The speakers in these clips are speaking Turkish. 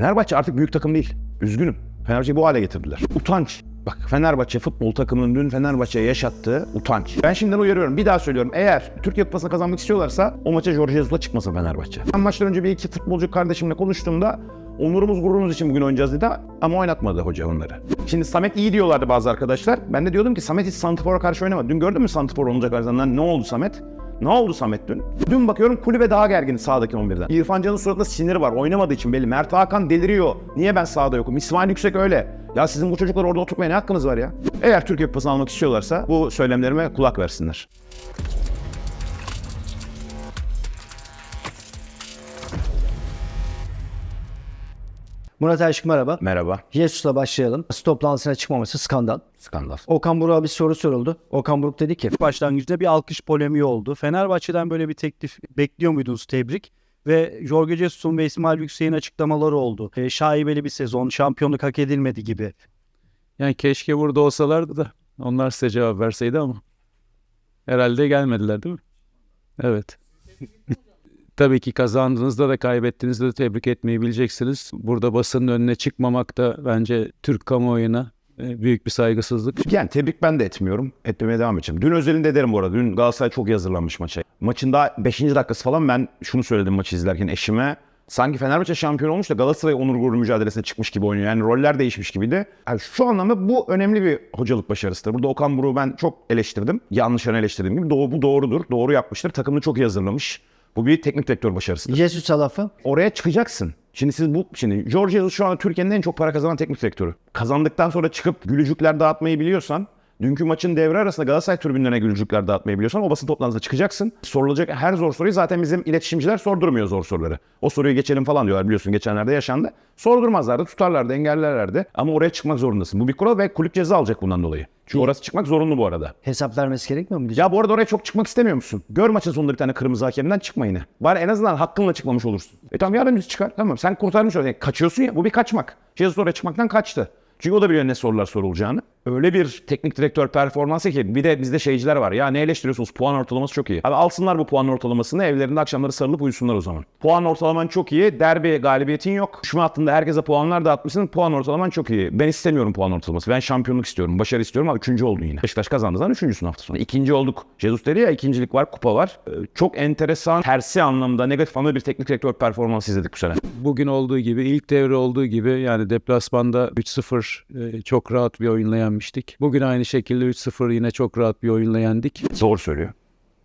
Fenerbahçe artık büyük takım değil. Üzgünüm. Fenerbahçe'yi bu hale getirdiler. Utanç. Bak Fenerbahçe futbol takımının dün Fenerbahçe'ye yaşattığı utanç. Ben şimdiden uyarıyorum. Bir daha söylüyorum. Eğer Türkiye Kupası'nı kazanmak istiyorlarsa o maça Jorge Jesus'la çıkmasın Fenerbahçe. Ben maçtan önce bir iki futbolcu kardeşimle konuştuğumda onurumuz gururumuz için bugün oynayacağız dedi ama oynatmadı hoca onları. Şimdi Samet iyi diyorlardı bazı arkadaşlar. Ben de diyordum ki Samet hiç Santifor'a karşı oynamadı. Dün gördün mü Santifor olacak arzından ne oldu Samet? Ne oldu Samet dün? Dün bakıyorum kulübe daha gergin sağdaki 11'den. İrfan Can'ın suratında sinir var. Oynamadığı için belli. Mert Hakan deliriyor. Niye ben sahada yokum? İsmail Yüksek öyle. Ya sizin bu çocuklar orada oturmaya ne hakkınız var ya? Eğer Türkiye Kupası'nı almak istiyorlarsa bu söylemlerime kulak versinler. Murat Aşık merhaba. Merhaba. Jesus'la başlayalım. Toplantısına çıkmaması skandal. Skandal. Okan Buruk'a bir soru soruldu. Okan Buruk dedi ki başlangıçta bir alkış polemiği oldu. Fenerbahçe'den böyle bir teklif bekliyor muydunuz tebrik? Ve Jorge Jesus'un ve İsmail Yüksek'in açıklamaları oldu. E, şaibeli bir sezon, şampiyonluk hak edilmedi gibi. Yani keşke burada olsalardı da onlar size cevap verseydi ama herhalde gelmediler değil mi? Evet. Tabii ki kazandığınızda da kaybettiğinizde de tebrik etmeyi bileceksiniz. Burada basının önüne çıkmamak da bence Türk kamuoyuna e, büyük bir saygısızlık. Yani tebrik ben de etmiyorum. Etmemeye devam edeceğim. Dün özelinde derim bu arada. Dün Galatasaray çok iyi hazırlanmış maça. Maçın daha 5. dakikası falan ben şunu söyledim maçı izlerken eşime. Sanki Fenerbahçe şampiyon olmuş da Galatasaray onur gurur mücadelesine çıkmış gibi oynuyor. Yani roller değişmiş gibiydi. Yani şu anlamda bu önemli bir hocalık başarısıdır. Burada Okan Buruk'u ben çok eleştirdim. Yanlış yöne eleştirdiğim gibi. Doğru, bu doğrudur. Doğru yapmıştır. Takımını çok iyi hazırlamış. Bu bir teknik direktör başarısıdır. Jesus lafı. Oraya çıkacaksın. Şimdi siz bu şimdi George Jesus şu an Türkiye'nin en çok para kazanan teknik direktörü. Kazandıktan sonra çıkıp gülücükler dağıtmayı biliyorsan Dünkü maçın devre arasında Galatasaray tribünlerine gülücükler dağıtmayı biliyorsan o basın toplantısına çıkacaksın. Sorulacak her zor soruyu zaten bizim iletişimciler sordurmuyor zor soruları. O soruyu geçelim falan diyorlar biliyorsun geçenlerde yaşandı. Sordurmazlardı, tutarlardı, engellerlerdi. Ama oraya çıkmak zorundasın. Bu bir kural ve kulüp ceza alacak bundan dolayı. Çünkü orası çıkmak zorunlu bu arada. Hesap vermesi gerekmiyor mu? Ya bu arada oraya çok çıkmak istemiyor musun? Gör maçın sonunda bir tane kırmızı hakemden çıkma yine. Bari en azından hakkınla çıkmamış olursun. E tamam biz çıkar. Tamam sen kurtarmış oldun. Yani kaçıyorsun ya bu bir kaçmak. Jesus oraya çıkmaktan kaçtı. Çünkü o da biliyor ne sorular sorulacağını. Öyle bir teknik direktör performansı ki bir de bizde şeyciler var. Ya ne eleştiriyorsunuz? Puan ortalaması çok iyi. Abi alsınlar bu puan ortalamasını evlerinde akşamları sarılıp uyusunlar o zaman. Puan ortalaman çok iyi. Derbi galibiyetin yok. Şu hattında herkese puanlar dağıtmışsın. Puan ortalaman çok iyi. Ben istemiyorum puan ortalaması. Ben şampiyonluk istiyorum. Başarı istiyorum ama üçüncü oldun yine. Beşiktaş kazandı zaten üçüncüsün hafta sonu. İkinci olduk. Jesus dedi ya ikincilik var, kupa var. Ee, Çok enteresan, tersi anlamda negatif anlamda bir teknik direktör performansı izledik bu sene. Bugün olduğu gibi, ilk devre olduğu gibi yani deplasmanda 3-0 e, çok rahat bir oyunla yenmiştik. Bugün aynı şekilde 3-0 yine çok rahat bir oyunla yendik. Zor söylüyor.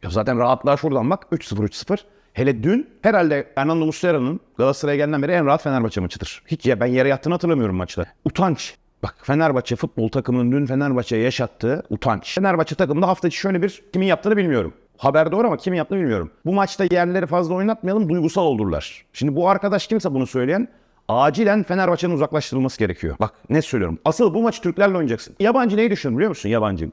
Ya zaten rahatlığa şuradan bak. 3-0 3-0. Hele dün herhalde Fernando Muslera'nın Galatasaray'a geldiğinden beri en rahat Fenerbahçe maçıdır. Hiç ya ben yere yattığını hatırlamıyorum maçta. Utanç. Bak Fenerbahçe futbol takımının dün Fenerbahçe'ye yaşattığı utanç. Fenerbahçe takımında hafta içi şöyle bir kimin yaptığını bilmiyorum. Haber doğru ama kimin yaptığını bilmiyorum. Bu maçta yerleri fazla oynatmayalım duygusal olurlar. Şimdi bu arkadaş kimse bunu söyleyen acilen Fenerbahçe'nin uzaklaştırılması gerekiyor. Bak ne söylüyorum. Asıl bu maçı Türklerle oynayacaksın. Yabancı neyi düşünür biliyor musun yabancı?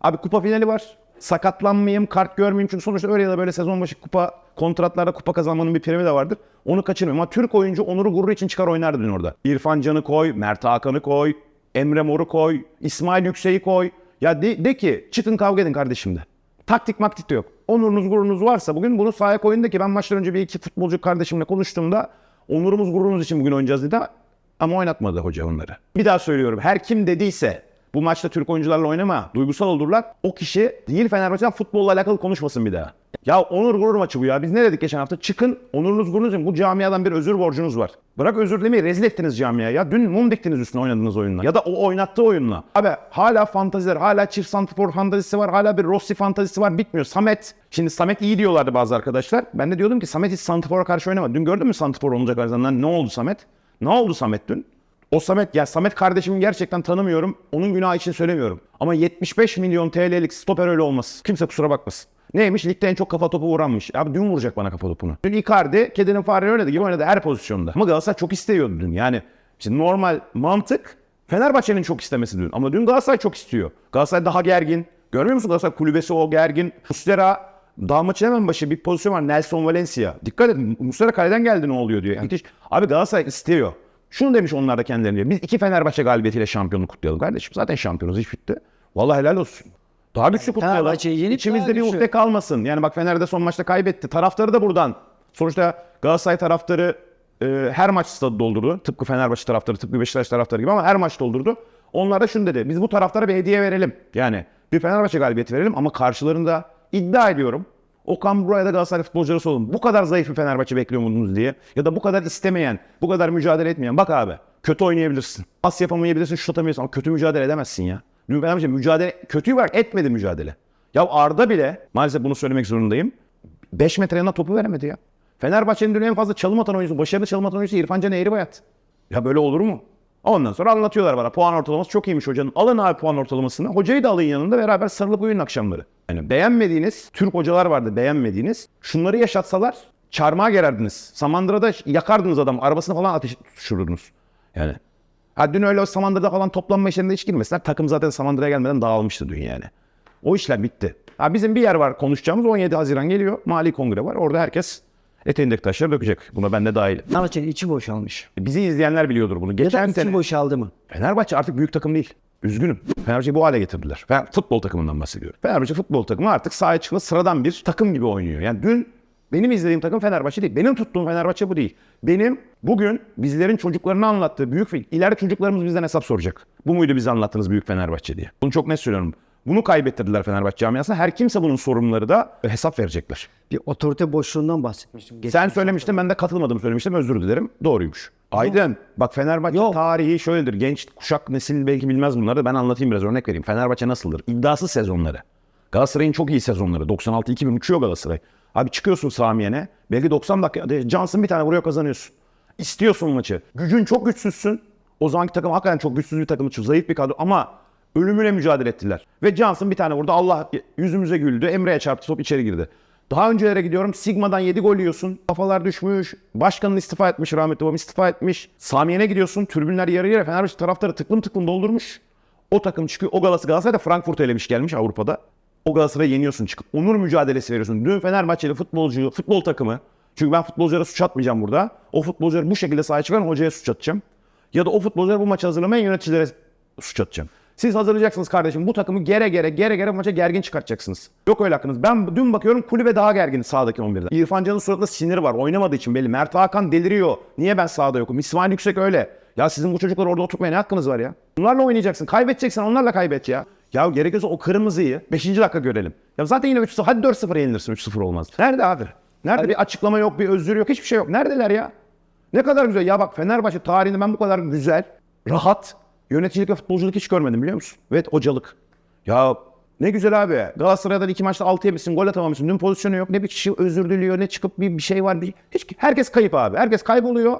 Abi kupa finali var. Sakatlanmayayım, kart görmeyeyim. Çünkü sonuçta öyle ya da böyle sezon başı kupa kontratlarda kupa kazanmanın bir primi de vardır. Onu kaçırmayayım. Ama Türk oyuncu onuru gururu için çıkar oynardı dün orada. İrfan Can'ı koy, Mert Hakan'ı koy, Emre Mor'u koy, İsmail Yüksek'i koy. Ya de, de ki çıkın kavga edin kardeşim de. Taktik maktik de yok. Onurunuz gururunuz varsa bugün bunu sahaya koyun da ki ben maçtan önce bir iki futbolcu kardeşimle konuştuğumda onurumuz gururumuz için bugün oynayacağız dedi ama oynatmadı hoca onları. Bir daha söylüyorum. Her kim dediyse bu maçta Türk oyuncularla oynama, duygusal olurlar. O kişi değil Fenerbahçe'den futbolla alakalı konuşmasın bir daha. Ya onur gurur maçı bu ya. Biz ne dedik geçen hafta? Çıkın onurunuz gururunuz için bu camiadan bir özür borcunuz var. Bırak özür dilemeyi rezil ettiniz camiaya ya. Dün mum diktiniz üstüne oynadığınız oyunla. Ya da o oynattığı oyunla. Abi hala fantaziler, hala çift santifor fantazisi var, hala bir Rossi fantazisi var. Bitmiyor. Samet. Şimdi Samet iyi diyorlardı bazı arkadaşlar. Ben de diyordum ki Samet hiç santifora karşı oynamadı. Dün gördün mü santifor olacak arzından? Ne oldu Samet? Ne oldu Samet dün? O Samet, ya Samet kardeşimi gerçekten tanımıyorum. Onun günahı için söylemiyorum. Ama 75 milyon TL'lik stoper öyle olmaz. Kimse kusura bakmasın. Neymiş? Ligde en çok kafa topu vuranmış. Abi dün vuracak bana kafa topunu. Dün Icardi kedinin fareyi oynadı gibi oynadı her pozisyonda. Ama Galatasaray çok istiyordu dün. Yani şimdi normal mantık Fenerbahçe'nin çok istemesi dün. Ama dün Galatasaray çok istiyor. Galatasaray daha gergin. Görmüyor musun Galatasaray kulübesi o gergin. Muslera daha maçın hemen başı bir pozisyon var. Nelson Valencia. Dikkat edin. Muslera kaleden geldi ne oluyor diyor. Yani Abi Galatasaray istiyor. Şunu demiş onlar da kendilerine. Biz iki Fenerbahçe galibiyetiyle şampiyonluk kutlayalım kardeşim. Zaten şampiyonuz iş bitti. Vallahi helal olsun. Daha güçlü kutlayalım. Fenerbahçe'yi yenip İçimizde daha bir güçlü. ukde kalmasın. Yani bak Fener'de son maçta kaybetti. Taraftarı da buradan. Sonuçta Galatasaray taraftarı e, her maç stadı doldurdu. Tıpkı Fenerbahçe taraftarı, tıpkı Beşiktaş taraftarı gibi ama her maç doldurdu. Onlar da şunu dedi. Biz bu taraftara bir hediye verelim. Yani bir Fenerbahçe galibiyeti verelim ama karşılarında iddia ediyorum. Okan Buraya da Galatasaray futbolcuları sorun. Bu kadar zayıf bir Fenerbahçe bekliyor muydunuz diye. Ya da bu kadar istemeyen, bu kadar mücadele etmeyen. Bak abi kötü oynayabilirsin. Pas yapamayabilirsin, şut atamıyorsun ama kötü mücadele edemezsin ya. Dün Fenerbahçe mücadele, kötüyü bırak etmedi mücadele. Ya Arda bile, maalesef bunu söylemek zorundayım. 5 metre yanına topu veremedi ya. Fenerbahçe'nin dün en fazla çalım atan oyuncusu, başarılı çalım atan oyuncusu İrfan Can Eğribayat. Ya böyle olur mu? Ondan sonra anlatıyorlar bana. Puan ortalaması çok iyiymiş hocanın. Alın abi puan ortalamasını. Hocayı da alın yanında beraber sarılıp uyuyun akşamları. Yani beğenmediğiniz Türk hocalar vardı beğenmediğiniz. Şunları yaşatsalar çarmıha gererdiniz. Samandıra'da yakardınız adam. Arabasını falan ateş düşürürdünüz. Yani. Ha dün öyle o Samandıra'da falan toplanma işlerinde hiç girmesinler. Takım zaten Samandıra'ya gelmeden dağılmıştı dün yani. O işler bitti. Ha bizim bir yer var konuşacağımız 17 Haziran geliyor. Mali Kongre var. Orada herkes eteğindeki taşları dökecek. Buna ben de dahil. Fenerbahçe'nin içi boşalmış. Bizi izleyenler biliyordur bunu. Ya da Geçen içi sene boşaldı mı? Fenerbahçe artık büyük takım değil. Üzgünüm. Fenerbahçe'yi bu hale getirdiler. Ben futbol takımından bahsediyorum. Fenerbahçe futbol takımı artık sahaya çıkma sıradan bir takım gibi oynuyor. Yani dün benim izlediğim takım Fenerbahçe değil. Benim tuttuğum Fenerbahçe bu değil. Benim bugün bizlerin çocuklarına anlattığı büyük. İleride çocuklarımız bizden hesap soracak. Bu muydu bize anlattığınız büyük Fenerbahçe diye. Bunu çok net söylüyorum. Bunu kaybettirdiler Fenerbahçe camiasına. Her kimse bunun sorumluları da hesap verecekler. Bir otorite boşluğundan bahsetmiştim. Geç- Sen söylemiştin ben de katılmadım söylemiştim özür dilerim. Doğruymuş. Aydın bak Fenerbahçe Yok. tarihi şöyledir. Genç kuşak nesil belki bilmez bunları da ben anlatayım biraz örnek vereyim. Fenerbahçe nasıldır? İddiasız sezonları. Galatasaray'ın çok iyi sezonları. 96-2000 uçuyor Galatasaray. Abi çıkıyorsun Samiye'ne. Belki 90 dakika. Johnson bir tane vuruyor kazanıyorsun. İstiyorsun maçı. Gücün çok güçsüzsün. O zamanki takım hakikaten çok güçsüz bir takım. Zayıf bir kadro ama ölümüne mücadele ettiler. Ve Johnson bir tane vurdu. Allah yüzümüze güldü. Emre'ye çarptı. Top içeri girdi. Daha öncelere gidiyorum. Sigma'dan 7 gol yiyorsun. Kafalar düşmüş. Başkanın istifa etmiş. Rahmetli babam istifa etmiş. Samiye'ne gidiyorsun. Tribünler yarı yarı. Fenerbahçe taraftarı tıklım tıklım doldurmuş. O takım çıkıyor. O Galatasaray, Galatasaray da Frankfurt'u elemiş gelmiş Avrupa'da. O Galatasaray'ı yeniyorsun çıkıp. Onur mücadelesi veriyorsun. Dün Fenerbahçeli futbolcu, futbol takımı. Çünkü ben futbolculara suç atmayacağım burada. O futbolcuları bu şekilde sahaya çıkaran hocaya suç atacağım. Ya da o futbolcuları bu maçı hazırlamayan yöneticilere suç atacağım. Siz hazırlayacaksınız kardeşim. Bu takımı gere gere gere gere maça gergin çıkartacaksınız. Yok öyle hakkınız. Ben dün bakıyorum kulübe daha gergin sahadaki 11'de. İrfan Can'ın suratında sinir var. Oynamadığı için belli. Mert Hakan deliriyor. Niye ben sahada yokum? İsmail Yüksek öyle. Ya sizin bu çocuklar orada oturmaya ne hakkınız var ya? Bunlarla oynayacaksın. Kaybedeceksen onlarla kaybet ya. Ya gerekirse o kırmızıyı 5. dakika görelim. Ya zaten yine 3-0 hadi 4-0 yenilirsin 3-0 olmaz. Nerede abi? Nerede bir açıklama yok, bir özür yok, hiçbir şey yok. Neredeler ya? Ne kadar güzel. Ya bak Fenerbahçe tarihinde ben bu kadar güzel, rahat yöneticilik ve futbolculuk hiç görmedim biliyor musun? Evet hocalık. Ya ne güzel abi. Galatasaray'dan iki maçta 6 yemişsin, gol atamamışsın. Dün pozisyonu yok. Ne bir kişi özür diliyor, ne çıkıp bir, bir şey var. Bir... Hiç, herkes kayıp abi. Herkes kayboluyor.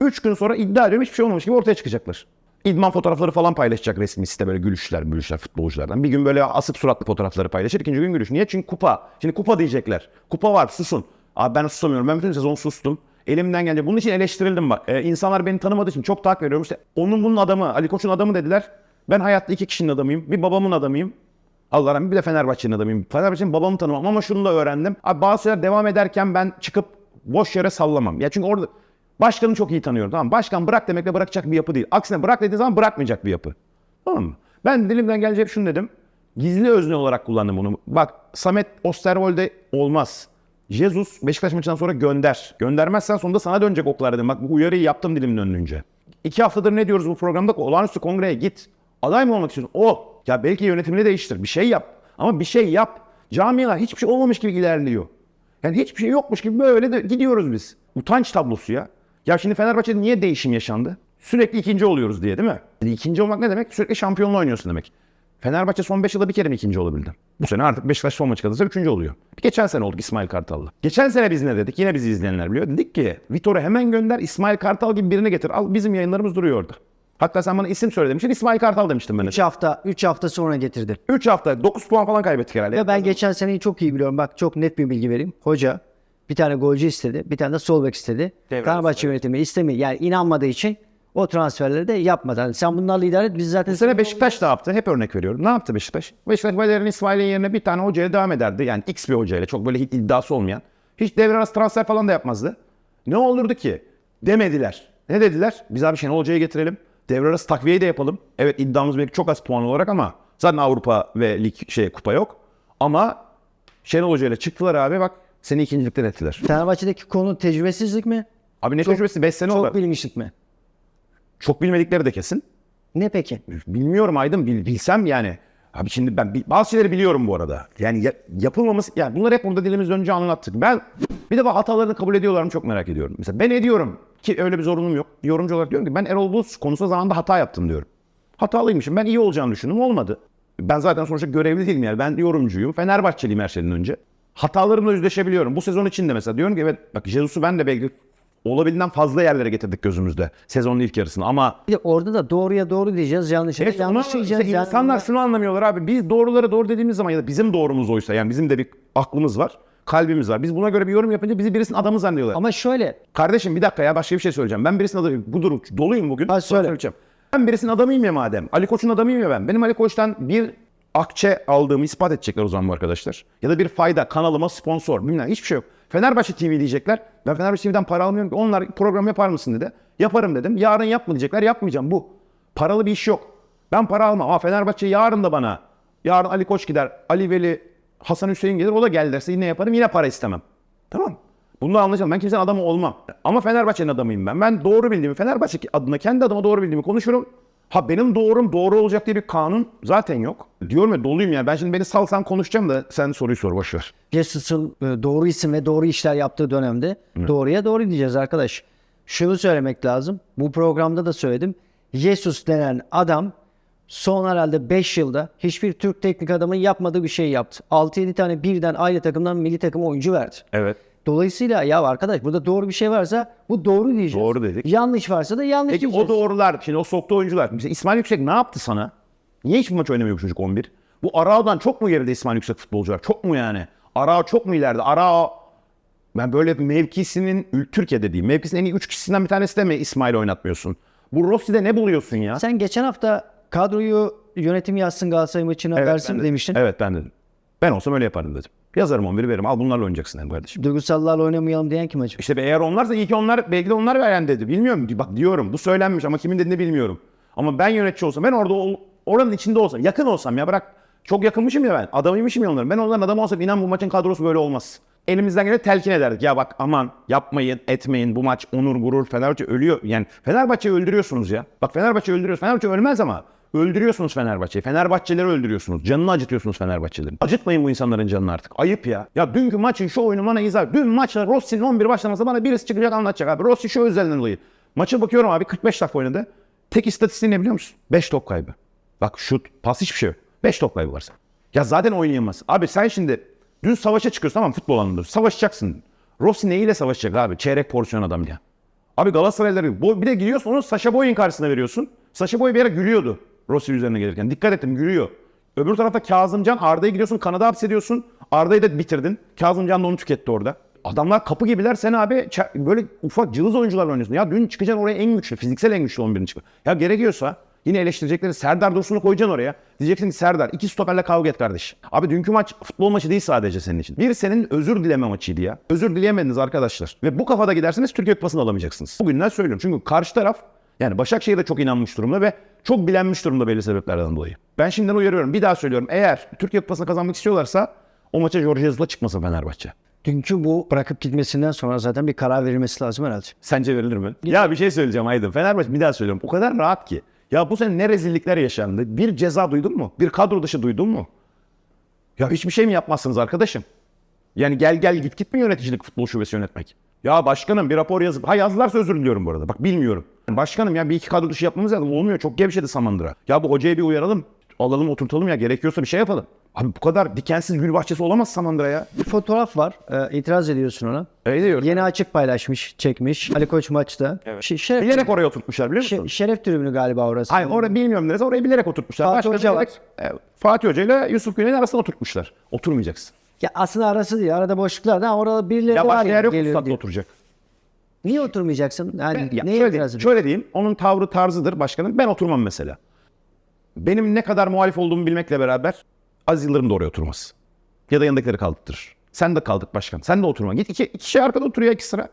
3 gün sonra iddia ediyorum hiçbir şey olmamış gibi ortaya çıkacaklar. İdman fotoğrafları falan paylaşacak resmi site böyle gülüşler, gülüşler futbolculardan. Bir gün böyle asık suratlı fotoğrafları paylaşır, ikinci gün gülüş. Niye? Çünkü kupa. Şimdi kupa diyecekler. Kupa var, susun. Abi ben susamıyorum. Ben bütün sezon sustum. Elimden gelince. Bunun için eleştirildim bak. Ee, insanlar beni tanımadığı için çok takip veriyorum. İşte onun bunun adamı, Ali Koç'un adamı dediler. Ben hayatta iki kişinin adamıyım. Bir babamın adamıyım. Allah rahmet bir de Fenerbahçe'nin adamıyım. Fenerbahçe'nin babamı tanımam ama şunu da öğrendim. Abi bazı şeyler devam ederken ben çıkıp boş yere sallamam. Ya çünkü orada başkanı çok iyi tanıyorum tamam? Başkan bırak demekle bırakacak bir yapı değil. Aksine bırak dediğin zaman bırakmayacak bir yapı. Tamam mı? Ben dilimden gelince hep şunu dedim. Gizli özne olarak kullandım bunu. Bak Samet Osterwolde olmaz. Jesus Beşiktaş maçından sonra gönder. Göndermezsen sonunda sana dönecek oklar dedim. Bak bu uyarıyı yaptım dilimin dönünce. İki haftadır ne diyoruz bu programda? Olağanüstü kongreye git. Aday mı olmak istiyorsun? O. Ya belki yönetimini değiştir. Bir şey yap. Ama bir şey yap. Camia hiçbir şey olmamış gibi ilerliyor. Yani hiçbir şey yokmuş gibi böyle de gidiyoruz biz. Utanç tablosu ya. Ya şimdi Fenerbahçe'de niye değişim yaşandı? Sürekli ikinci oluyoruz diye değil mi? İkinci olmak ne demek? Sürekli şampiyonluğu oynuyorsun demek. Fenerbahçe son 5 yılda bir kere mi ikinci olabildi? Bu sene artık Beşiktaş son maçı kazanırsa üçüncü oluyor. Bir geçen sene olduk İsmail Kartal'la. Geçen sene biz ne dedik? Yine bizi izleyenler biliyor. Dedik ki Vitor'u hemen gönder İsmail Kartal gibi birini getir. Al bizim yayınlarımız duruyor orada. Hatta sen bana isim söyle demiştin. İsmail Kartal demiştim ben. 3 hafta 3 hafta sonra getirdi. 3 hafta 9 puan falan kaybettik herhalde. Ve ben geçen seneyi çok iyi biliyorum. Bak çok net bir bilgi vereyim. Hoca bir tane golcü istedi. Bir tane de sol bek istedi. Fenerbahçe yönetimi istemiyor. Yani inanmadığı için o transferleri de yapmadı. Yani sen bunlarla idare et. Biz zaten Bu sene Beşiktaş ne yaptı? Hep örnek veriyorum. Ne yaptı Beşiktaş? Beşiktaş Valerian İsmail'in yerine bir tane hocaya devam ederdi. Yani X bir hocayla çok böyle hiç iddiası olmayan. Hiç devre arası transfer falan da yapmazdı. Ne olurdu ki? Demediler. Ne dediler? Biz abi Şenol Hoca'yı getirelim. Devre arası takviyeyi de yapalım. Evet iddiamız belki çok az puan olarak ama zaten Avrupa ve lig şey kupa yok. Ama Şenol Hoca ile çıktılar abi bak seni ikincilikten ettiler. Fenerbahçe'deki konu tecrübesizlik mi? Abi ne tecrübesi 5 sene Çok oldu. bilmişlik mi? Çok bilmedikleri de kesin. Ne peki? Bilmiyorum Aydın bil- bilsem yani. Abi şimdi ben bazı şeyleri biliyorum bu arada. Yani ya- yapılmaması yani bunları hep burada dilimiz önce anlattık. Ben bir de bak hatalarını kabul ediyorlar mı çok merak ediyorum. Mesela ben ediyorum ki öyle bir zorunluluğum yok. Yorumcu olarak diyorum ki ben Erol Bulut konusunda zamanında hata yaptım diyorum. Hatalıymışım. Ben iyi olacağını düşündüm. Olmadı. Ben zaten sonuçta görevli değilim yani. Ben yorumcuyum. Fenerbahçeliyim her şeyden önce. Hatalarımla yüzleşebiliyorum. Bu sezon için de mesela diyorum ki evet bak Jesus'u ben de belki olabildiğinden fazla yerlere getirdik gözümüzde sezonun ilk yarısını ama Bir de orada da doğruya doğru diyeceğiz, yanlışa da Evet, yanlış diyeceğiz. işte Yani insanlar şunu anlamıyorlar abi. Biz doğruları doğru dediğimiz zaman ya da bizim doğrumuz oysa yani bizim de bir aklımız var, kalbimiz var. Biz buna göre bir yorum yapınca bizi birisinin adamı zannediyorlar. Ama şöyle, Kardeşim bir dakika ya başka bir şey söyleyeceğim. Ben birisinin adamıyım. Bu durum doluyum bugün. Ha, söyle. Söyleyeceğim. Ben birisinin adamıyım ya madem. Ali Koç'un adamıyım ya ben. Benim Ali Koç'tan bir akçe aldığımı ispat edecekler o zaman bu arkadaşlar. Ya da bir fayda kanalıma sponsor bilmem hiçbir şey yok. Fenerbahçe TV diyecekler. Ben Fenerbahçe TV'den para almıyorum ki. Onlar program yapar mısın dedi. Yaparım dedim. Yarın yapma diyecekler. Yapmayacağım bu. Paralı bir iş yok. Ben para almam. Ama Fenerbahçe yarın da bana yarın Ali Koç gider. Ali Veli, Hasan Hüseyin gelir. O da gel derse yine yaparım. Yine para istemem. Tamam. Bunu anlayacağım. Ben kimsenin adamı olmam. Ama Fenerbahçe'nin adamıyım ben. Ben doğru bildiğimi, Fenerbahçe adına kendi adıma doğru bildiğimi konuşuyorum. Ha benim doğrum doğru olacak diye bir kanun zaten yok. Diyorum ya doluyum yani. Ben şimdi beni salsam konuşacağım da sen soruyu sor boş ver. Jesus'un e, doğru isim ve doğru işler yaptığı dönemde doğruya doğru diyeceğiz arkadaş. Şunu söylemek lazım. Bu programda da söyledim. Jesus denen adam son herhalde 5 yılda hiçbir Türk teknik adamın yapmadığı bir şey yaptı. 6-7 tane birden aynı takımdan milli takıma oyuncu verdi. Evet. Dolayısıyla ya arkadaş burada doğru bir şey varsa bu doğru diyeceğiz. Doğru dedik. Yanlış varsa da yanlış Peki diyeceğiz. o doğrular, şimdi o soktu oyuncular. Mesela İsmail Yüksek ne yaptı sana? Niye hiç bu maç oynamıyor bu çocuk 11? Bu Arao'dan çok mu geride İsmail Yüksek futbolcular? Çok mu yani? Arao çok mu ileride? Arao ben böyle mevkisinin Türkiye'de diyeyim. Mevkisinin en iyi 3 kişisinden bir tanesi de mi İsmail oynatmıyorsun? Bu Rossi'de ne buluyorsun ya? Sen geçen hafta kadroyu yönetim yazsın Galatasaray maçına versin ben de- demiştin. Evet ben dedim. Ben olsam öyle yaparım dedim. Yazarım 11'i veririm. Al bunlarla oynayacaksın dedim kardeşim. Duygusallarla oynamayalım diyen kim acaba? İşte eğer onlarsa iyi ki onlar belki de onlar veren dedi. Bilmiyorum. Bak diyorum bu söylenmiş ama kimin dediğini bilmiyorum. Ama ben yönetici olsam ben orada ol- oranın içinde olsam yakın olsam ya bırak çok yakınmışım ya ben. Adamıymışım ya onların. Ben onların adamı olsam inan bu maçın kadrosu böyle olmaz. Elimizden gene telkin ederdik. Ya bak aman yapmayın etmeyin bu maç onur gurur Fenerbahçe ölüyor. Yani Fenerbahçe'yi öldürüyorsunuz ya. Bak Fenerbahçe öldürüyorsunuz. Fenerbahçe ölmez ama öldürüyorsunuz Fenerbahçe'yi. Fenerbahçeleri öldürüyorsunuz. Canını acıtıyorsunuz Fenerbahçelerin. Acıtmayın bu insanların canını artık. Ayıp ya. Ya dünkü maçın şu oyunu bana izah. Dün maçta Rossi'nin 11 başlaması bana birisi çıkacak anlatacak abi. Rossi şu özelliğinden dolayı. Maça bakıyorum abi 45 dakika oynadı. Tek istatistiği ne biliyor musun? 5 top kaybı. Bak şut, pas hiçbir şey yok. 5 top kaybı varsa. Ya zaten oynayamaz. Abi sen şimdi dün savaşa çıkıyorsun mı? futbol alanında. Savaşacaksın. Rossi neyle savaşacak abi? Çeyrek porsiyon adam ya. Abi Galatasaraylıları bir de gidiyorsun onu Saşa Boy'un karşısına veriyorsun. Saşa Boy bir ara gülüyordu Rossi üzerine gelirken. Dikkat ettim gülüyor. Öbür tarafta Kazımcan Arda'yı gidiyorsun Kanada hapsediyorsun. Arda'yı da bitirdin. Kazımcan da onu tüketti orada. Adamlar kapı gibiler sen abi böyle ufak cılız oyuncularla oynuyorsun. Ya dün çıkacaksın oraya en güçlü, fiziksel en güçlü 11'ini çıkar. Ya gerekiyorsa yine eleştirecekleri Serdar Dursun'u koyacaksın oraya. Diyeceksin ki Serdar iki stoperle kavga et kardeş. Abi dünkü maç futbol maçı değil sadece senin için. Bir senin özür dileme maçıydı ya. Özür dileyemediniz arkadaşlar. Ve bu kafada giderseniz Türkiye Kupası'nı alamayacaksınız. Bugünden söylüyorum. Çünkü karşı taraf yani Başakşehir de çok inanmış durumda ve çok bilenmiş durumda belli sebeplerden dolayı. Ben şimdiden uyarıyorum. Bir daha söylüyorum. Eğer Türkiye Kupası'nı kazanmak istiyorlarsa o maça Jorge Jesus'la çıkmasın Fenerbahçe. Dünkü bu bırakıp gitmesinden sonra zaten bir karar verilmesi lazım herhalde. Sence verilir mi? Ya bir şey söyleyeceğim Aydın. Fenerbahçe bir daha söylüyorum. O kadar rahat ki. Ya bu sene ne rezillikler yaşandı. Bir ceza duydun mu? Bir kadro dışı duydun mu? Ya hiçbir şey mi yapmazsınız arkadaşım? Yani gel gel git git mi yöneticilik futbol şubesi yönetmek? Ya başkanım bir rapor yazıp... Ha yazdılarsa özür diliyorum bu arada. Bak bilmiyorum. Başkanım ya bir iki kadro dışı yapmamız lazım. Olmuyor çok gevşedi Samandıra. Ya bu hocayı bir uyaralım. Alalım oturtalım ya gerekiyorsa bir şey yapalım. Abi bu kadar dikensiz gül bahçesi olamaz Samandıra ya. Bir fotoğraf var. e, itiraz ediyorsun ona. Öyle diyorum. Yeni açık paylaşmış, çekmiş. Ali Koç maçta. Ş- şeref, Bilerek oraya oturtmuşlar biliyor musun? şe- şeref tribünü galiba orası. Hayır orada bilmiyorum neresi orayı bilerek oturtmuşlar. Fatih Başka Hoca bilerek- E, Fatih Hoca ile Yusuf Güney'in arasına oturtmuşlar. Oturmayacaksın. Ya aslında arası değil. Arada boşluklar da orada birileri Ya var başka ya yer yok geliyor statta diye. oturacak. Niye oturmayacaksın? Yani Ya neye şöyle, diyeyim, şöyle diyeyim. Onun tavrı tarzıdır başkanın. Ben oturmam mesela. Benim ne kadar muhalif olduğumu bilmekle beraber Aziz Yıldırım da oraya oturmaz. Ya da yanındakileri kaldırtır. Sen de kaldık başkan. Sen de oturma. Git iki, iki şey arkada otur ya iki sıra.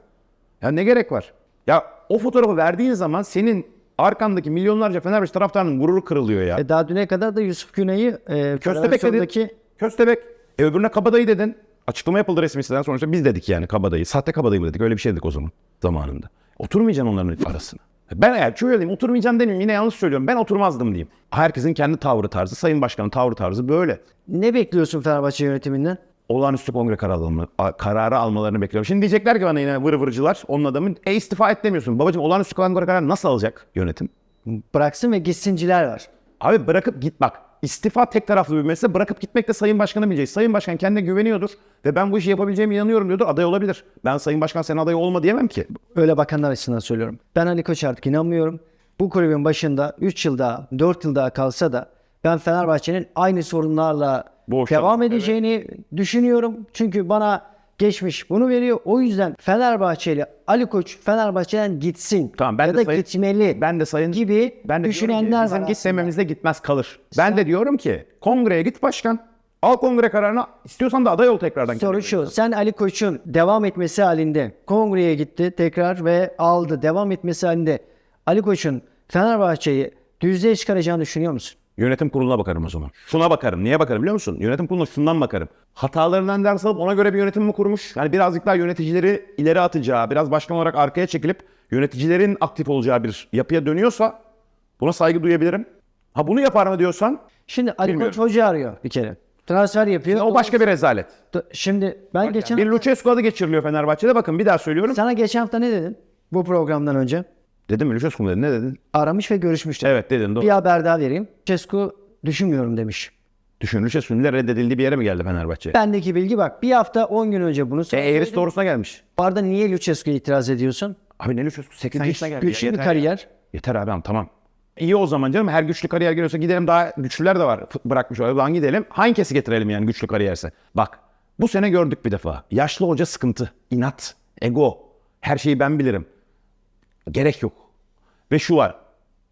Ya ne gerek var? Ya o fotoğrafı verdiğin zaman senin arkandaki milyonlarca Fenerbahçe taraftarının gururu kırılıyor ya. E, daha düne kadar da Yusuf Güney'i e, Köstebek dedin. federasyondaki Köstebek. E öbürüne kabadayı dedin. Açıklama yapıldı resmi siteden sonuçta biz dedik yani kabadayı. Sahte kabadayı mı dedik öyle bir şey dedik o zaman zamanında. Oturmayacaksın onların arasına. Ben eğer şöyle diyeyim oturmayacağım demeyeyim yine yanlış söylüyorum. Ben oturmazdım diyeyim. Herkesin kendi tavrı tarzı, Sayın Başkan'ın tavrı tarzı böyle. Ne bekliyorsun Fenerbahçe yönetiminden? Olağanüstü kongre kararı, kararı almalarını bekliyorum. Şimdi diyecekler ki bana yine vır vırcılar onun adamın e istifa et demiyorsun. Babacığım olağanüstü kongre kararı nasıl alacak yönetim? Bıraksın ve gitsinciler var. Abi bırakıp git bak. İstifa tek taraflı bir mesele. Bırakıp gitmek de Sayın Başkan'a bilecek. Sayın Başkan kendine güveniyordur ve ben bu işi yapabileceğime inanıyorum diyordur. Aday olabilir. Ben Sayın Başkan sen aday olma diyemem ki. Öyle bakanlar açısından söylüyorum. Ben Ali Koç artık inanmıyorum. Bu kulübün başında 3 yıl daha, 4 yıl daha kalsa da ben Fenerbahçe'nin aynı sorunlarla Boğuşalım. devam edeceğini düşünüyorum. Çünkü bana geçmiş bunu veriyor. O yüzden Fenerbahçeli Ali Koç Fenerbahçe'den gitsin. Tamam, ben ya de da sayın- gitmeli Ben de sayın gibi ben de düşünenler var. gitmememizde gitmez kalır. Ben de diyorum ki kongreye git başkan. Al kongre kararını. İstiyorsan da aday ol tekrardan. Soru şu. Sen Ali Koç'un devam etmesi halinde kongreye gitti tekrar ve aldı. Devam etmesi halinde Ali Koç'un Fenerbahçe'yi düzlüğe çıkaracağını düşünüyor musun? Yönetim kuruluna bakarım o zaman. Şuna bakarım. Niye bakarım biliyor musun? Yönetim kuruluna şundan bakarım. Hatalarından ders alıp ona göre bir yönetim mi kurmuş? Yani birazcık daha yöneticileri ileri atacağı, biraz başkan olarak arkaya çekilip yöneticilerin aktif olacağı bir yapıya dönüyorsa buna saygı duyabilirim. Ha bunu yapar mı diyorsan Şimdi Ali Bilmiyorum. Koç hoca arıyor bir kere. Transfer yapıyor. o başka bir rezalet. Şimdi ben geçen Bir Lucescu adı geçiriliyor Fenerbahçe'de. Bakın bir daha söylüyorum. sana geçen hafta ne dedim? Bu programdan önce Dedim mi Lucescu mu dedin? Ne dedin? aramış ve görüşmüştü. Evet dedin. Doğru. Bir haber daha vereyim. Cesku düşünmüyorum demiş. Düşün Lucescu'nun bile reddedildiği bir yere mi geldi Fenerbahçe? Bendeki bilgi bak bir hafta 10 gün önce bunu E, söyledim. eğrisi doğrusuna gelmiş. Bu arada niye Lucescu'ya itiraz ediyorsun? Abi ne Lucescu? 80 Güç- yaşına geldi. ya, güçlü bir yeter ya. kariyer. Yeter abi tamam. İyi o zaman canım. Her güçlü kariyer geliyorsa gidelim daha güçlüler de var. Fut- Bırakmış o Lan gidelim. Hangisi getirelim yani güçlü kariyerse. Bak bu sene gördük bir defa. Yaşlı hoca sıkıntı. inat, Ego. Her şeyi ben bilirim. Gerek yok. Ve şu var.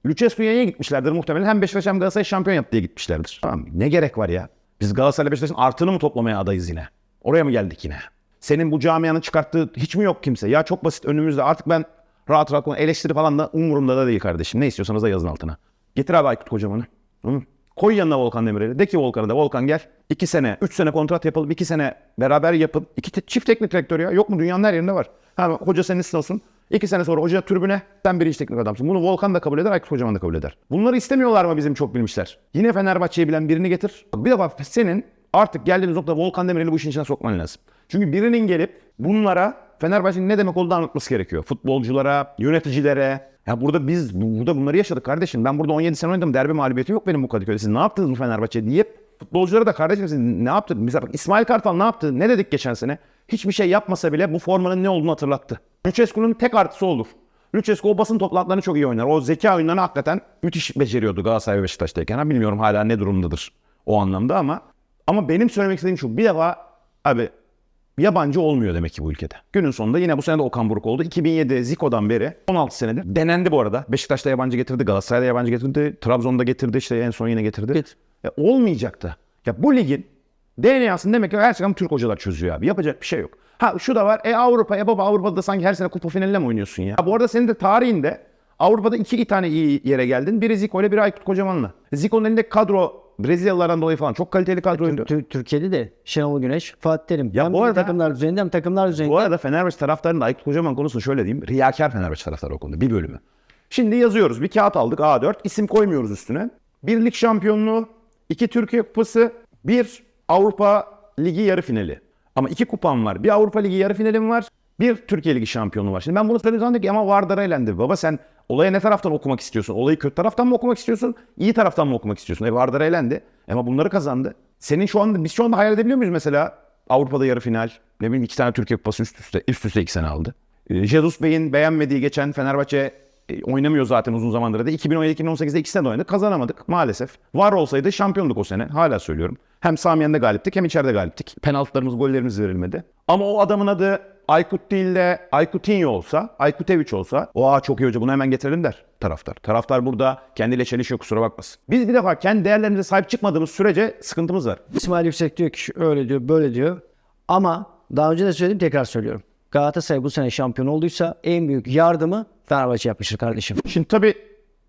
Lucescu'ya niye gitmişlerdir muhtemelen? Hem Beşiktaş hem Galatasaray şampiyon yap diye gitmişlerdir. Tamam ne gerek var ya? Biz Galatasaray Beşiktaş'ın artıını mı toplamaya adayız yine? Oraya mı geldik yine? Senin bu camianın çıkarttığı hiç mi yok kimse? Ya çok basit önümüzde artık ben rahat rahat konu- eleştiri falan da umurumda da değil kardeşim. Ne istiyorsanız da yazın altına. Getir abi Aykut Kocaman'ı. Hı? Koy yanına Volkan Demirel'i. De ki Volkan'a da Volkan gel. iki sene, üç sene kontrat yapalım. iki sene beraber yapın. İki te- çift teknik direktör ya. Yok mu? Dünyanın her yerinde var. Ha, hoca senin olsun. İki sene sonra hoca tribüne sen birinci teknik adamsın. Bunu Volkan da kabul eder, Aykut Kocaman da kabul eder. Bunları istemiyorlar mı bizim çok bilmişler? Yine Fenerbahçe'yi bilen birini getir. Bir de bak senin artık geldiğimiz noktada Volkan Demirel'i bu işin içine sokman lazım. Çünkü birinin gelip bunlara Fenerbahçe'nin ne demek olduğunu anlatması gerekiyor. Futbolculara, yöneticilere. Ya burada biz burada bunları yaşadık kardeşim. Ben burada 17 sene oynadım. Derbi mağlubiyeti yok benim bu Kadıköy'de. Siz ne yaptınız bu Fenerbahçe deyip futbolculara da kardeşim siz ne yaptınız? Mesela bak İsmail Kartal ne yaptı? Ne dedik geçen sene? Hiçbir şey yapmasa bile bu formanın ne olduğunu hatırlattı. Lucescu'nun tek artısı olur. Lucescu o basın toplantılarını çok iyi oynar. O zeka oyunlarını hakikaten müthiş beceriyordu Galatasaray ve Beşiktaş'tayken. Ha, bilmiyorum hala ne durumdadır o anlamda ama ama benim söylemek istediğim şu. Bir defa abi yabancı olmuyor demek ki bu ülkede. Günün sonunda yine bu sene de Okan Buruk oldu. 2007 Zico'dan beri 16 senedir denendi bu arada. Beşiktaş'ta yabancı getirdi, Galatasaray'da yabancı getirdi, Trabzon'da getirdi işte en son yine getirdi. Evet. Ya olmayacaktı. Ya bu ligin DNA'sını demek ki gerçekten Türk hocalar çözüyor abi. Yapacak bir şey yok. Ha şu da var. E Avrupa ya baba Avrupa'da sanki her sene kupa finaline mi oynuyorsun ya? Bu arada senin de tarihinde Avrupa'da iki tane iyi yere geldin. Biri Zico ile biri Aykut Kocaman'la. Zico'nun elinde kadro Brezilyalılardan dolayı falan çok kaliteli kadroydu. Tür- Türkiye'de de Şenol Güneş, Fatih Terim. Ya hem bu arada- takımlar düzeyinde hem takımlar düzeyinde. Bu arada Fenerbahçe taraftarının da Aykut Kocaman konusunu şöyle diyeyim. Riyakar Fenerbahçe taraftarı o konuda bir bölümü. Şimdi yazıyoruz. Bir kağıt aldık A4. isim koymuyoruz üstüne. Bir lig şampiyonluğu, iki Türkiye kupası, bir Avrupa Ligi yarı finali. Ama iki kupam var. Bir Avrupa Ligi yarı finalim var. Bir Türkiye Ligi şampiyonu var. Şimdi ben bunu söylediğim zaman ki ama Vardar'a elendi. Baba sen olaya ne taraftan okumak istiyorsun? Olayı kötü taraftan mı okumak istiyorsun? İyi taraftan mı okumak istiyorsun? E Vardar'a elendi. Ama bunları kazandı. Senin şu anda biz şu anda hayal edebiliyor muyuz mesela Avrupa'da yarı final, ne bileyim iki tane Türkiye Kupası üst üste, üst üste iki sene aldı. E, Jesus Bey'in beğenmediği geçen Fenerbahçe e, oynamıyor zaten uzun zamandır da. 2017-2018'de iki sene oynadık. Kazanamadık maalesef. Var olsaydı şampiyonduk o sene. Hala söylüyorum. Hem Samiyen'de galiptik hem içeride galiptik. Penaltılarımız, gollerimiz verilmedi. Ama o adamın adı Aykut değil de Aykutinho olsa, Aykuteviç olsa, oha çok iyi hoca bunu hemen getirelim der taraftar. Taraftar burada kendiyle çelişiyor kusura bakmasın. Biz bir defa kendi değerlerimize sahip çıkmadığımız sürece sıkıntımız var. İsmail Yüksek diyor ki öyle diyor, böyle diyor. Ama daha önce de söyledim tekrar söylüyorum. Galatasaray bu sene şampiyon olduysa en büyük yardımı Fenerbahçe yapmıştır kardeşim. Şimdi tabii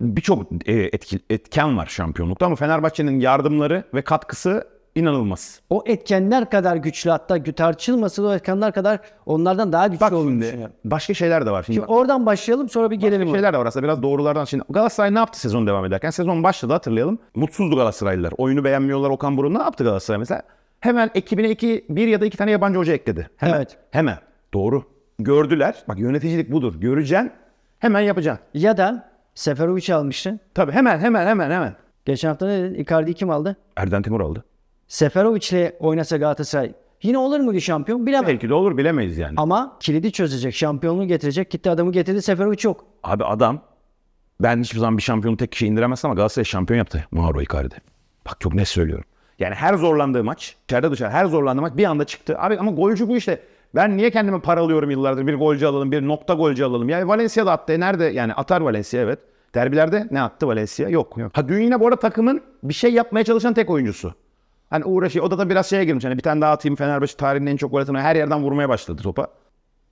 birçok e, etki, etken var şampiyonlukta ama Fenerbahçe'nin yardımları ve katkısı İnanılmaz. O etkenler kadar güçlü hatta gü- tartışılmasa da o etkenler kadar onlardan daha güçlü Bak şimdi başka şeyler de var. Şimdi Şimdi oradan başlayalım sonra bir gelelim. Başka şeyler de var aslında biraz doğrulardan. Şimdi Galatasaray ne yaptı sezon devam ederken? Sezon başladı hatırlayalım. Mutsuzdu Galatasaraylılar. Oyunu beğenmiyorlar Okan Burun. Ne yaptı Galatasaray mesela? Hemen ekibine iki, bir ya da iki tane yabancı hoca ekledi. Hemen. Evet. Hemen. Doğru. Gördüler. Bak yöneticilik budur. Göreceksin. Hemen yapacaksın. Ya da Seferovic almıştı. Tabii hemen hemen hemen hemen. Geçen hafta ne dedin? Icardi'yi kim aldı? Erden Timur aldı. Seferovic'le oynasa Galatasaray yine olur muydu şampiyon? Bilemem. Belki de olur bilemeyiz yani. Ama kilidi çözecek, şampiyonluğu getirecek. Gitti adamı getirdi, Seferovic yok. Abi adam ben hiçbir zaman bir şampiyonu tek kişi indiremezsem ama Galatasaray şampiyon yaptı. Mauro Icardi. Bak çok net söylüyorum. Yani her zorlandığı maç, içeride dışarı her zorlandığı maç bir anda çıktı. Abi ama golcü bu işte. Ben niye kendime paralıyorum yıllardır? Bir golcü alalım, bir nokta golcü alalım. Ya Valencia da attı. E Nerede? Yani atar Valencia evet. Derbilerde ne attı Valencia? Yok. yok. Ha dün yine bu arada takımın bir şey yapmaya çalışan tek oyuncusu. Hani uğraşıyor. O da, da biraz şeye girmiş. Hani bir tane daha atayım Fenerbahçe tarihinin en çok gol atanı her yerden vurmaya başladı topa.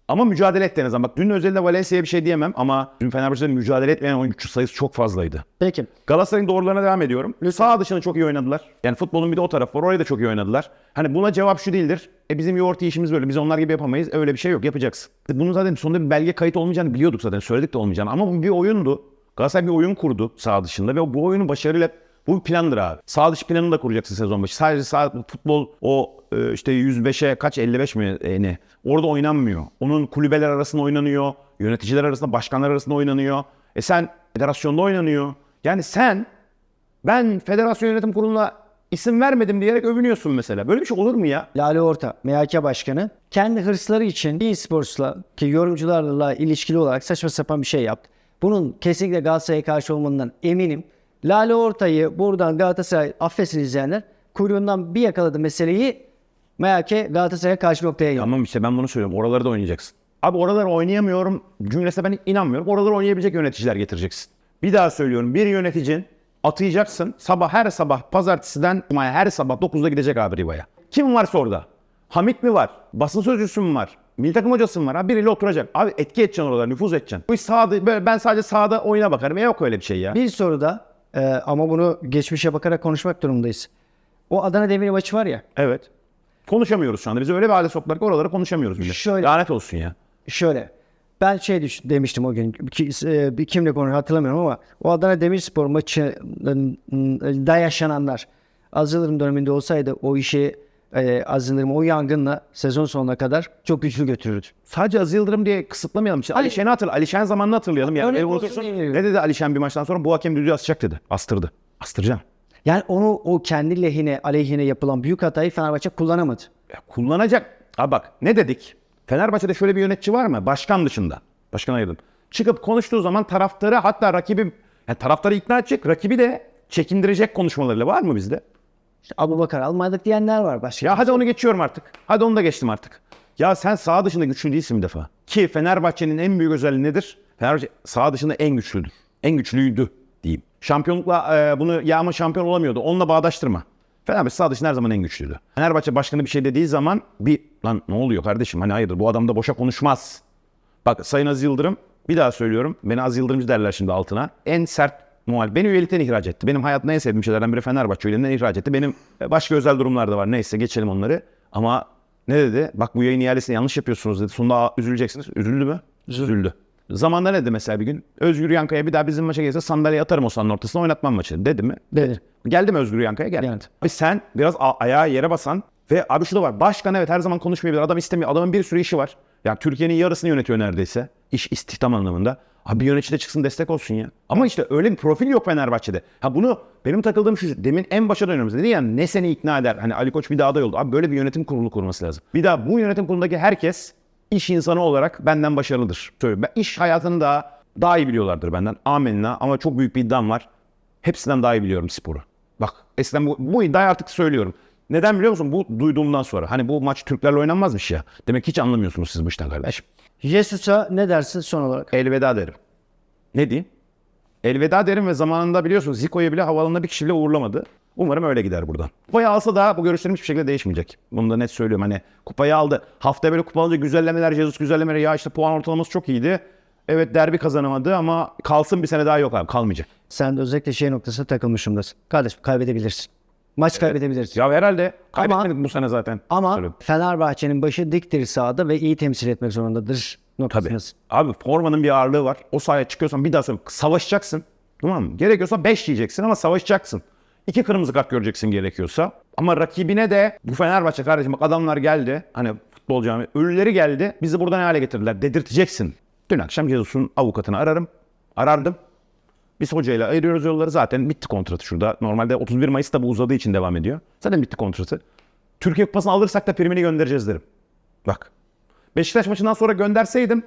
Ama mücadele etti en azından. Bak dün özelinde Valencia'ya bir şey diyemem ama dün Fenerbahçe'de mücadele etmeyen oyuncu sayısı çok fazlaydı. Peki. Galatasaray'ın doğrularına devam ediyorum. Sağ dışını çok iyi oynadılar. Yani futbolun bir de o tarafı var. Orayı da çok iyi oynadılar. Hani buna cevap şu değildir. E bizim yoğurt işimiz böyle. Biz onlar gibi yapamayız. Öyle bir şey yok. Yapacaksın. Bunun zaten sonunda bir belge kayıt olmayacağını biliyorduk zaten. Söyledik de olmayacağını. Ama bu bir oyundu. Galatasaray bir oyun kurdu sağ dışında ve bu oyunu başarıyla bu bir plandır abi. Sağ dış planını da kuracaksın sezon başı. Sadece sağ futbol o e, işte 105'e kaç 55 mi e, ne? Orada oynanmıyor. Onun kulübeler arasında oynanıyor. Yöneticiler arasında, başkanlar arasında oynanıyor. E sen federasyonda oynanıyor. Yani sen ben federasyon yönetim kuruluna isim vermedim diyerek övünüyorsun mesela. Böyle bir şey olur mu ya? Lale Orta, MHK Başkanı kendi hırsları için e-sports'la ki yorumcularla ilişkili olarak saçma sapan bir şey yaptı. Bunun kesinlikle Galatasaray'a karşı olmanından eminim. Lale Orta'yı buradan Galatasaray affetsin izleyenler kuyruğundan bir yakaladı meseleyi MHK Galatasaray'a karşı noktaya geldi. Tamam işte ben bunu söylüyorum. Oraları da oynayacaksın. Abi oraları oynayamıyorum cümlesine ben inanmıyorum. Oraları oynayabilecek yöneticiler getireceksin. Bir daha söylüyorum. Bir yöneticin atayacaksın. Sabah her sabah pazartesiden cumaya her sabah 9'da gidecek abi Riva'ya. Kim varsa orada. Hamit mi var? Basın sözcüsü mü var? Milli takım hocası mı var? Abi biriyle oturacak. Abi etki edeceksin oralara, nüfuz edeceksin. Bu iş sahada, böyle ben sadece sahada oyuna bakarım. E yok öyle bir şey ya. Bir soruda e, ama bunu geçmişe bakarak konuşmak durumundayız. O Adana Demir maçı var ya Evet. Konuşamıyoruz şu anda. Biz öyle bir hale soktular ki oraları konuşamıyoruz bile. Şöyle- Lanet olsun ya. Şöyle. Ben şey düş- demiştim o gün. Ki, e, bir kimle konu hatırlamıyorum ama o Adana Demirspor maçında yaşananlar Aziz Yıldırım döneminde olsaydı o işi e, Aziz Yıldırım o yangınla sezon sonuna kadar çok güçlü götürürdü. Sadece Aziz Yıldırım diye kısıtlamayalım. İşte Ali Şen'i hatırla. Ali Şen zamanını hatırlayalım. Yani Örnek olsun. Ne dedi Ali Şen bir maçtan sonra? Bu hakem düdüğü asacak dedi. Astırdı. Astıracağım. Yani onu o kendi lehine aleyhine yapılan büyük hatayı Fenerbahçe kullanamadı. Ya kullanacak. Abi bak ne dedik? Fenerbahçe'de şöyle bir yönetici var mı? Başkan dışında. Başkan ayırdım. Çıkıp konuştuğu zaman taraftarı hatta rakibi yani taraftarı ikna edecek, rakibi de çekindirecek konuşmalarıyla var mı bizde? İşte Abu Bakar almadık diyenler var başka. Ya hadi onu geçiyorum artık. Hadi onu da geçtim artık. Ya sen sağ dışında güçlü değilsin bir defa. Ki Fenerbahçe'nin en büyük özelliği nedir? Fenerbahçe sağ dışında en güçlüdür. En güçlüydü diyeyim. Şampiyonlukla e, bunu ya ama şampiyon olamıyordu. Onunla bağdaştırma. Fenerbahçe sağ dışında her zaman en güçlüydü. Fenerbahçe başkanı bir şey dediği zaman bir lan ne oluyor kardeşim hani hayırdır bu adam da boşa konuşmaz. Bak Sayın Aziz Yıldırım bir daha söylüyorum. Beni Aziz Yıldırımcı derler şimdi altına. En sert muhalif. Beni üyelikten ihraç etti. Benim hayatımda en sevdiğim şeylerden biri Fenerbahçe üyeliğinden ihraç etti. Benim başka özel durumlar da var. Neyse geçelim onları. Ama ne dedi? Bak bu yayın ihalesini yanlış yapıyorsunuz dedi. Sonunda "Aa, üzüleceksiniz. Üzüldü mü? Üzüldü. Zamanında ne dedi mesela bir gün? Özgür Yankaya bir daha bizim maça gelse sandalye atarım o sahanın ortasına oynatmam maçı. Dedi mi? Dedi. Geldi mi Özgür Yankaya? Geldi. Geldi. Abi sen biraz a- ayağa yere basan ve abi şu da var. Başkan evet her zaman konuşmayabilir. Adam istemiyor. Adamın bir sürü işi var. Yani Türkiye'nin yarısını yönetiyor neredeyse. İş istihdam anlamında. Abi yönetici de çıksın destek olsun ya. Ama işte öyle bir profil yok Fenerbahçe'de. Ha bunu benim takıldığım şu demin en başa dönüyoruz dedi ya ne seni ikna eder? Hani Ali Koç bir daha aday oldu. Abi böyle bir yönetim kurulu kurması lazım. Bir daha bu yönetim kurulundaki herkes iş insanı olarak benden başarılıdır. Söylüyorum. Ben iş hayatını daha daha iyi biliyorlardır benden. Amenna ama çok büyük bir iddiam var. Hepsinden daha iyi biliyorum sporu. Bak eskiden bu, bu iddiayı artık söylüyorum. Neden biliyor musun? Bu duyduğumdan sonra. Hani bu maç Türklerle oynanmazmış ya. Demek hiç anlamıyorsunuz siz bu işten kardeşim. Jesus'a ne dersin son olarak? Elveda derim. Ne diyeyim? Elveda derim ve zamanında biliyorsunuz Zico'yu bile havaalanında bir kişi bile uğurlamadı. Umarım öyle gider buradan. Kupayı alsa da bu görüşlerim hiçbir şekilde değişmeyecek. Bunu da net söylüyorum. Hani kupayı aldı. Haftaya böyle kupa alınca güzellemeler, Jesus güzellemeleri. Ya işte puan ortalaması çok iyiydi. Evet derbi kazanamadı ama kalsın bir sene daha yok abi kalmayacak. Sen de özellikle şey noktasına takılmışımdasın. Kardeşim kaybedebilirsin. Maç kaybedebiliriz. Ya herhalde kaybetmedik bu sene zaten. Ama Söyle. Fenerbahçe'nin başı diktir sahada ve iyi temsil etmek zorundadır. Tabii. Noktasındasın. Abi formanın bir ağırlığı var. O sahaya çıkıyorsan bir daha söyleyeyim. Savaşacaksın. Tamam mı? Gerekiyorsa 5 yiyeceksin ama savaşacaksın. İki kırmızı kart göreceksin gerekiyorsa. Ama rakibine de bu Fenerbahçe kardeşim bak adamlar geldi. Hani futbol camii. Ölüleri geldi. Bizi burada ne hale getirdiler? Dedirteceksin. Dün akşam Jesus'un avukatını ararım. Arardım. Biz hocayla ayırıyoruz yolları zaten bitti kontratı şurada. Normalde 31 Mayıs'ta bu uzadığı için devam ediyor. Zaten bitti kontratı. Türkiye Kupası'nı alırsak da primini göndereceğiz derim. Bak. Beşiktaş maçından sonra gönderseydim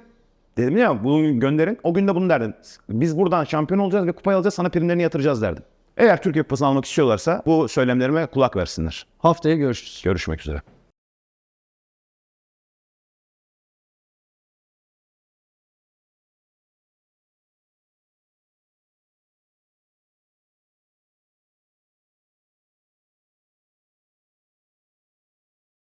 dedim ya bunu gönderin. O gün de bunu derdim. Biz buradan şampiyon olacağız ve kupayı alacağız sana primlerini yatıracağız derdim. Eğer Türkiye Kupası'nı almak istiyorlarsa bu söylemlerime kulak versinler. Haftaya görüşürüz. Görüşmek üzere.